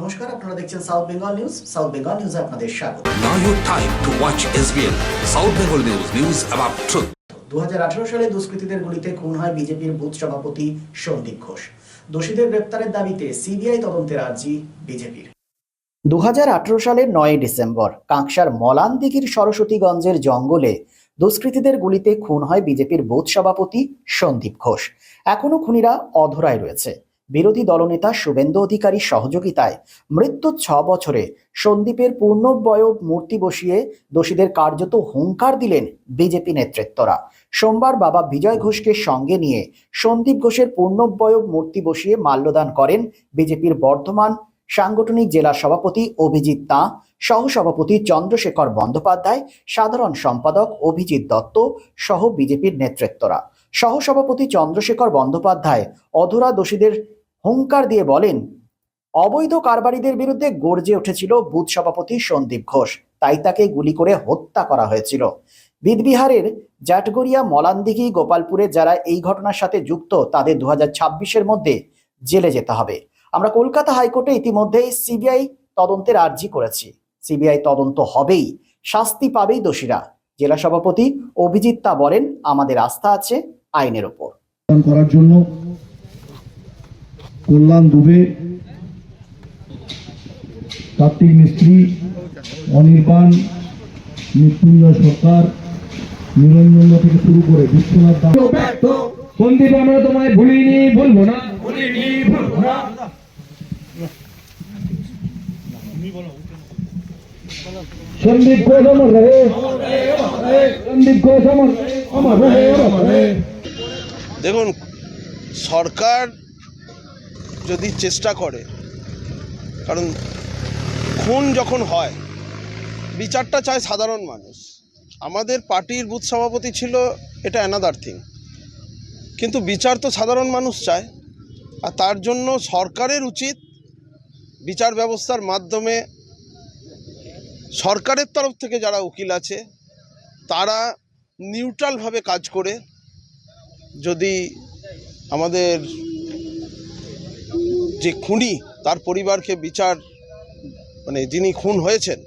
নমস্কার আপনারা দেখছেন south Bengal news south Bengal নিউজে আপনাদের স্বাগত। Now your time to watch SBL South Bengal News. News about truth. দু হাজার আঠারো সালে দুষ্কৃতীদের গুলিতে খুন হয় বিজেপির বুথ সভাপতি সন্দীপ ঘোষ। দোষীদের গ্রেপ্তারের দাবিতে সিবিআই তদন্তের আর্জি বিজেপির। দুহাজার আঠারো সালের নয় ডিসেম্বর কাঁকসার মলানদিঘির সরস্বতীগঞ্জের জঙ্গলে দুষ্কৃতীদের গুলিতে খুন হয় বিজেপির বুথ সভাপতি সন্দীপ ঘোষ। এখনও খুনিরা অধরায় রয়েছে। বিরোধী দলনেতা শুভেন্দু অধিকারীর সহযোগিতায় মৃত্যুর ছ বছরে সন্দীপের পূর্ণবয়ব মূর্তি বসিয়ে দোষীদের কার্যত হুঙ্কার দিলেন বিজেপি নেতৃত্বরা। সোমবার বাবা বিজয় ঘোষকে সঙ্গে নিয়ে সন্দীপ ঘোষের পূর্ণবয়ব মূর্তি বসিয়ে মাল্যদান করেন বিজেপির বর্ধমান সাংগঠনিক জেলা সভাপতি অভিজিৎ তাঁ, সহসভাপতি চন্দ্রশেখর বন্দ্যোপাধ্যায়, সাধারণ সম্পাদক অভিজিৎ দত্ত সহ বিজেপির নেতৃত্বরা। সহসভাপতি চন্দ্রশেখর বন্দ্যোপাধ্যায় অধরা দোষীদের হুঙ্কার দিয়ে বলেন, অবৈধ কারবারিদের বিরুদ্ধে গর্জে উঠেছিল বুথ সভাপতি সন্দীপ ঘোষ। তাই তাকে গুলি করে হত্যা করা হয়েছিল। বিদবিহারের জাটগড়িয়া মলানদিঘি, গোপালপুরে যারা এই ঘটনার সাথে যুক্ত, তাদের দু ছাব্বিশের মধ্যে জেলে যেতে হবে। আমরা কলকাতা হাইকোর্টে ইতিমধ্যেই সিবিআই তদন্তের আর্জি করেছি। সিবিআই তদন্ত হবেই। শাস্তি পাবেই দোষীরা। জেলা সভাপতি অভিজিৎ তা বলেন, আমাদের আস্থা আছে আইনের ওপর। করার জন্য কল্যাণ দুবে কার্তিক মিস্ত্রি অনির্বাণ মৃত্যুঞ্জয় সরকার নিরঞ্জন থেকে শুরু করে বিশ্বনাথ দাস। সন্দীপ আমরা তোমায় ভুলিনি ভুলবো না। ভুলিনি ভুলবো না। সন্দীপ ঘোষ অমর রহে সন্দীপ ঘোষ অমর রহে দেখুন সরকার যদি চেষ্টা করে, কারণ খুন যখন হয়, বিচারটা চায় সাধারণ মানুষ। আমাদের পার্টির বুথ সভাপতি ছিল, এটা অ্যানাদার থিং কিন্তু বিচার তো সাধারণ মানুষ চায়, আর তার জন্য সরকারের উচিত বিচার ব্যবস্থার মাধ্যমে সরকারের তরফ থেকে যারা উকিল আছে, তারা নিউট্রালভাবে কাজ করে। যদি আমাদের যে খুনি তার পরিবারকে বিচার মানে যিনি খুন হয়েছেন,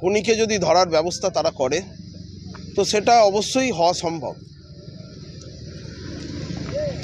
খুনিকে যদি ধরার ব্যবস্থা তারা করে, তো সেটা অবশ্যই হওয়া সম্ভব।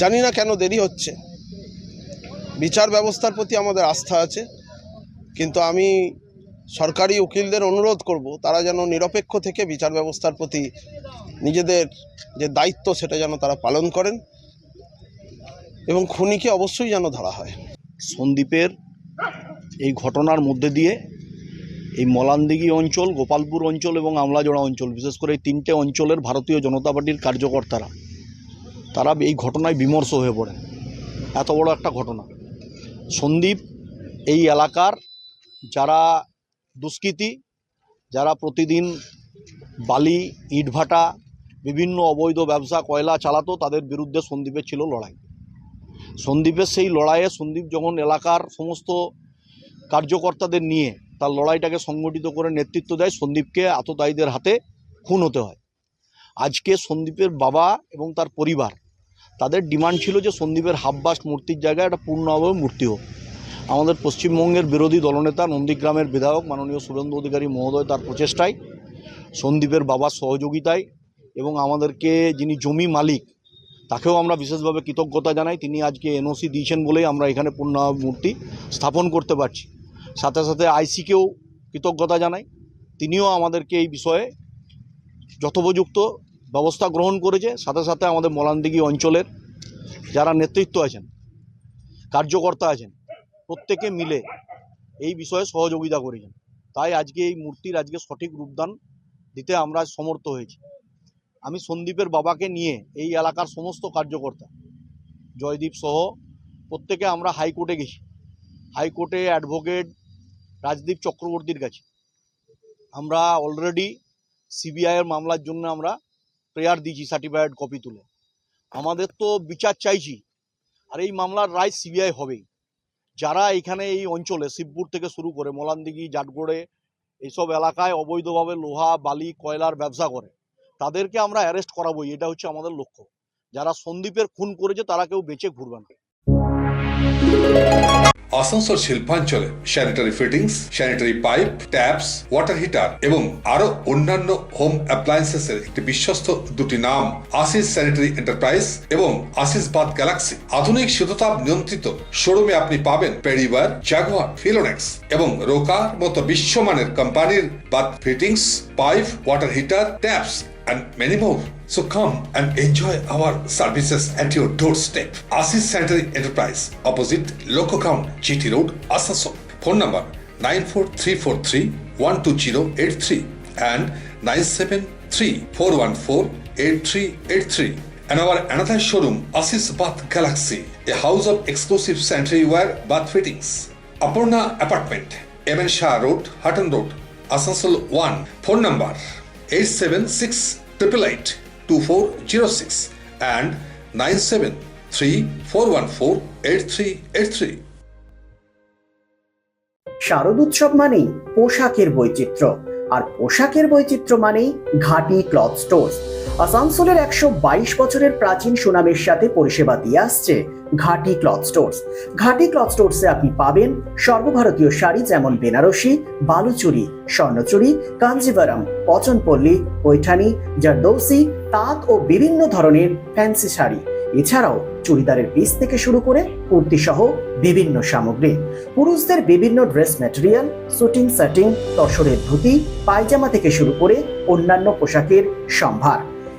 জানি না কেন দেরি হচ্ছে। বিচার ব্যবস্থার প্রতি আমাদের আস্থা আছে, কিন্তু আমি সরকারি উকিলদের অনুরোধ করব, তারা যেন নিরপেক্ষ থেকে বিচার ব্যবস্থার প্রতি নিজেদের যে দায়িত্ব, সেটা যেন তারা পালন করেন এবং খুনিকে অবশ্যই যেন ধরা হয়। সন্দ্বীপের এই ঘটনার মধ্যে দিয়ে এই মলানদিঘি অঞ্চল, গোপালপুর অঞ্চল এবং আমলাজোড়া অঞ্চল, বিশেষ করে এই তিনটে অঞ্চলের ভারতীয় জনতা পার্টির কার্যকর্তারা, তারা এই ঘটনায় বিমর্ষ হয়ে পড়ে এত বড় একটা ঘটনা। সন্দীপ এই এলাকার যারা দুষ্কৃতী, যারা প্রতিদিন বালি, ইটভাটা, বিভিন্ন অবৈধ ব্যবসা, কয়লা চালাতো, তাদের বিরুদ্ধে সন্দীপের ছিল লড়াই। সন্দীপের সেই লড়াইয়ে সন্দীপ যখন এলাকার সমস্ত কার্যকর্তাদের নিয়ে তার লড়াইটাকে সংগঠিত করে নেতৃত্ব দেয়, সন্দীপকে আততায়ীদের হাতে খুন হতে হয়। আজকে সন্দীপের বাবা এবং তার পরিবার, তাদের ডিমান্ড ছিল যে সন্দীপের হাব্বাস মূর্তির জায়গায় একটা পূর্ণভাবে মূর্তি হোক। আমাদের পশ্চিমবঙ্গের বিরোধী দলনেতা, নন্দীগ্রামের বিধায়ক মাননীয় সুরেন্দ্র অধিকারী মহোদয় তার প্রচেষ্টায় সন্দীপের বাবার সহযোগিতায় এবং আমাদেরকে যিনি জমি মালিক তাকেও আমরা বিশেষভাবে কৃতজ্ঞতা জানাই। তিনি আজকে এনওসি দিয়েছেন বলেই আমরা এখানে পূর্ণ মূর্তি স্থাপন করতে পারছি। সাথে সাথে আইসিকেও কৃতজ্ঞতা জানাই। তিনিও আমাদেরকে এই বিষয়ে যথোপযুক্ত ব্যবস্থা গ্রহণ করেছে। সাথে সাথে আমাদের মলানদিঘি অঞ্চলের যারা নেতৃত্ব আছেন, কার্যকর্তা আছেন, প্রত্যেকে মিলে এই বিষয়ে সহযোগিতা করেছেন। তাই আজকে এই মূর্তির আজকে সঠিক রূপদান দিতে আমরা সমর্থ হয়েছি। আমি সন্দীপের বাবাকে নিয়ে এই এলাকার সমস্ত কার্যকর্তা, জয়দীপ সহ প্রত্যেকে আমরা হাইকোর্টে গেছি। হাইকোর্টে অ্যাডভোকেট রাজদীপ চক্রবর্তীর কাছে। আমরা অলরেডি সিবিআইয়ের মামলার জন্য আমরা প্রেয়ার দিয়েছি সার্টিফাইড কপি তুলে। আমাদের তো বিচার চাইছি, আর এই মামলার রায় সিবিআই হবেই। যারা এখানে এই অঞ্চলে, শিবপুর থেকে শুরু করে, মলানদিঘি জাটগড়ে এইসব এলাকায় অবৈধভাবে লোহা, বালি, কয়লার ব্যবসা করে তাদেরকে আমরা অ্যারেস্ট করাবোই, এটা হচ্ছে আমাদের লক্ষ্য। যারা সন্দীপের খুন করেছে, তারা কেউ বেঁচে ঘুরবে না। আসানসোল শিল্পাঞ্চলে sanitary fittings sanitary pipe taps water heater এবং আরও অন্যান্য হোম অ্যাপ্লায়েন্সেসের একটি বিশ্বস্ত দুটি নাম আশিস স্যানিটারি এন্টারপ্রাইজ এবং আশিস বাদ গ্যালাক্সি আধুনিক শীততাপ নিয়ন্ত্রিত শোরুমে আপনি পাবেন পেরিবার জাগুয়ার ফিলোনেক্স এবং রোকার মতো বিশ্বমানের কোম্পানির bath fittings pipe water heater taps and many more. So come and enjoy our services at your doorstep. Asis Sanitary Enterprise, opposite Loco Ground, GT Road, Asansol. Phone number 94343 12083 and 973 414 8383. And our another showroom, Asis Bath Galaxy, a house of exclusive sanitary ware bath fittings. Apurna Apartment, MN Shah Road, Hutton Road, Asansol 1. Phone number 876 888 2406 and 973 414 8383. শারদ উৎসব মানেই পোশাকের বৈচিত্র্য, আর পোশাকের বৈচিত্র্য মানেই ঘাটি cloth store আসানসোলের একশো বাইশ বছরের প্রাচীন সুনামের সাথে পরিষেবা দিয়ে আসছে Ghati cloth stores. Ghati cloth স্টোর্সে আপনি পাবেন সর্বভারতীয় শাড়ি যেমন বেনারসি, বালুচুরি, স্বর্ণচুরি কাঞ্জিভারাম পচনপল্লী, পৈঠানি, জারদৌসি, তাঁত ও বিভিন্ন ধরনের ফ্যান্সি শাড়ি। এছাড়াও চুড়িদারের পিস থেকে শুরু করে কুর্তি সহ বিভিন্ন সামগ্রী। পুরুষদের বিভিন্ন ড্রেস ম্যাটেরিয়াল, শুটিং, সেটিং, তসরের ধুতি, পায়জামা থেকে শুরু করে অন্যান্য পোশাকের সম্ভার।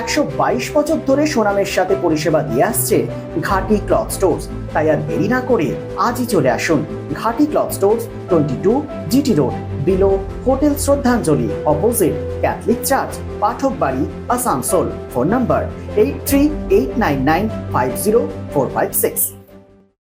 একশো বাইশ বছর ধরে সোনামের সাথে পরিষেবা দিয়ে আসছে ঘাটি ক্লথ স্টোর্স। তাই আর দেরি না করে আজই চলে আসুন Ghati cloth stores, twenty two GT road, below, hotel Shraddhanjali, opposite Catholic church Pathak Bari Asansol. Phone number eight three eight nine nine five zero four five six.